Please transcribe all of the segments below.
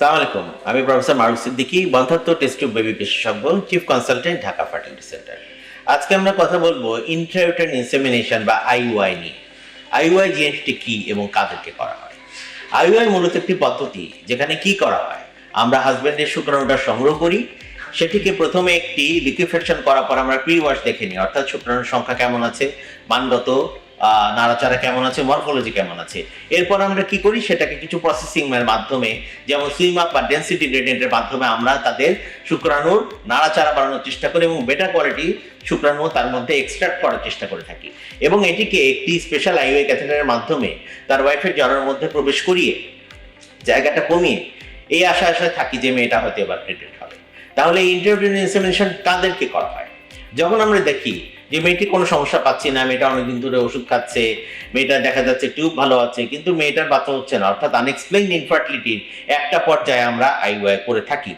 সালাম আমি professor Maruf Siddiqui test baby বিশেষজ্ঞ, chief consultant, Dhaka fertility centre. আজকে আমরা কথা বলব ইনসেমিনেশন বা নিয়ে। কি এবং কাদেরকে করা হয়? আইইউআই মূলত একটি পদ্ধতি, যেখানে কি করা হয়? আমরা হাজব্যান্ডের শুক্রাণুটা সংগ্রহ করি। সেটিকে প্রথমে একটি লিকুইফেকশন করার পর আমরা প্রি ওয়াশ দেখে নিই, অর্থাৎ শুক্রাণুর সংখ্যা কেমন আছে, মানগত নাড়াচাড়া কেমন আছে মরফোলজি কেমন আছে? এরপর আমরা কি করি? সেটাকে কিছু প্রসেসিং এর মাধ্যমে, যেমন সুইম আপ বা ডেন্সিটি গ্রেডিয়েন্টের মাধ্যমে আমরা তাদের শুক্রাণুর নাড়াচাড়া বাড়ানোর চেষ্টা করি এবং বেটার কোয়ালিটি শুক্রাণু তার মধ্যে এক্সট্রাক্ট করার চেষ্টা করে থাকি। এবং এটিকে একটি স্পেশাল আইওয়ে ক্যাথেটারের মাধ্যমে তার ওয়াইফের জলের মধ্যে প্রবেশ করিয়ে জায়গাটা কমিয়ে এই আশা আশায় থাকি যে মেয়েটা হয়তো এবার প্রেগনেন্ট হবে। তাহলে ইন্টারভিউ ইনসেমিনেশন কাদেরকে করা হয়। যখন আমরা দেখি যে মেয়েটি কোনো সমস্যা পাচ্ছি না, মেয়েটা অনেকদিন ধরে ওষুধ খাচ্ছে, মেয়েটা দেখা যাচ্ছে টিউব ভালো আছে, কিন্তু মেয়েটার বাচ্চা হচ্ছে না। অর্থাৎ আনএক্সপ্লেইন ইনফার্টিলিটির একটা পর্যায়ে আমরা আইওয়াই করে থাকি।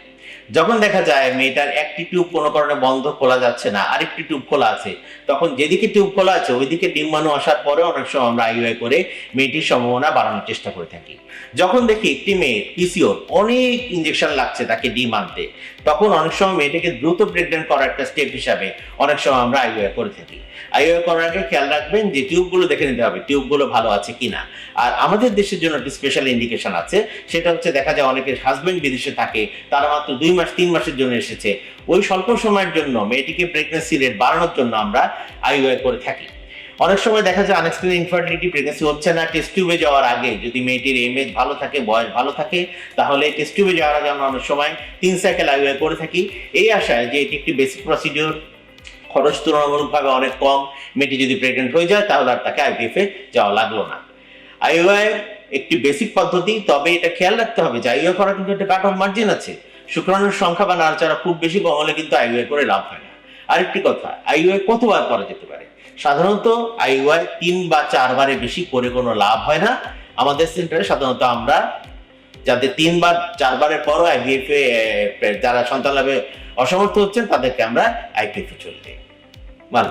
যখন দেখা যায় মেয়েটার একটি টিউব কোনো কারণে বন্ধ খোলা যাচ্ছে না, আরেকটি টিউব খোলা আছে, তখন যেদিকে টিউব খোলা আছে ওইদিকে ডিম্বাণু আসার পরে অনেক সময় আমরা আইওয়াই করে মেয়েটির সম্ভাবনা বাড়ানোর চেষ্টা করে থাকি। যখন দেখি একটি মেয়ে পিসিওর অনেক ইঞ্জেকশন লাগছে তাকে ডিম আনতে, তখন অনেক সময় মেয়েটাকে দ্রুত প্রেগনেন্ট করার একটা স্টেপ হিসাবে অনেক সময় আমরা আইওয়াই করে থাকি। আইওয়াই করার আগে খেয়াল রাখবেন যে টিউবগুলো দেখে নিতে হবে, টিউবগুলো ভালো আছে কিনা। আর আমাদের দেশের জন্য একটি স্পেশাল ইন্ডিকেশন আছে, সেটা হচ্ছে দেখা যায় অনেকের হাজবেন্ড বিদেশে থাকে, তারা মাত্র দুই মাস, তিন মাসের জন্য এসেছে। ওই স্বল্প সময়ের জন্য, মেয়েটিকে প্রেগনেন্সি রেট বাড়ানোর জন্য আমরা আইওআই করে থাকি। অনেক সময় দেখা যায় আনএক্সপ্লেন ইনফার্টিলিটি প্রেগনেন্সি হচ্ছে না টেস্ট টিউবে যাওয়ার আগে। যদি মেয়েটির এমএজ ভালো থাকে, বয়স ভালো থাকে, তাহলে টেস্ট টিউবে যাওয়ার আগে আমরা অনেক সময় তিন সাইকেল আইওআই করে থাকি। এই আশায় যে এটি একটি বেসিক প্রসিডিওর খরচ তুলনামূলকভাবে অনেক কম। মেয়েটি যদি প্রেগনেন্ট হয়ে যায়, তাহলে আর তাকে আইভিএফ যাওয়া লাগল না। আইওআই একটি বেসিক পদ্ধতি, তবে এটা খেয়াল রাখতে হবে যে আইওআই করার কিন্তু একটা কাট অফ মার্জিন আছে। শুক্রাণুর সংখ্যা বা নাড়াচাড়া খুব বেশি কম হলে কিন্তু আইওআই করে লাভ হয় না। আরেকটি কথা আইওআই কতবার করা যেতে পারে? সাধারণত আইওআই তিন বা চারবারের বেশি করে কোনো লাভ হয় না। আমাদের সেন্টারে সাধারণত আমরা যাদের তিনবার চারবারের পরও আইভিএফ যারা সন্তান লাভে অসমর্থ হচ্ছেন, তাদেরকে আমরা আইপিএফ এ চলতে ভালো।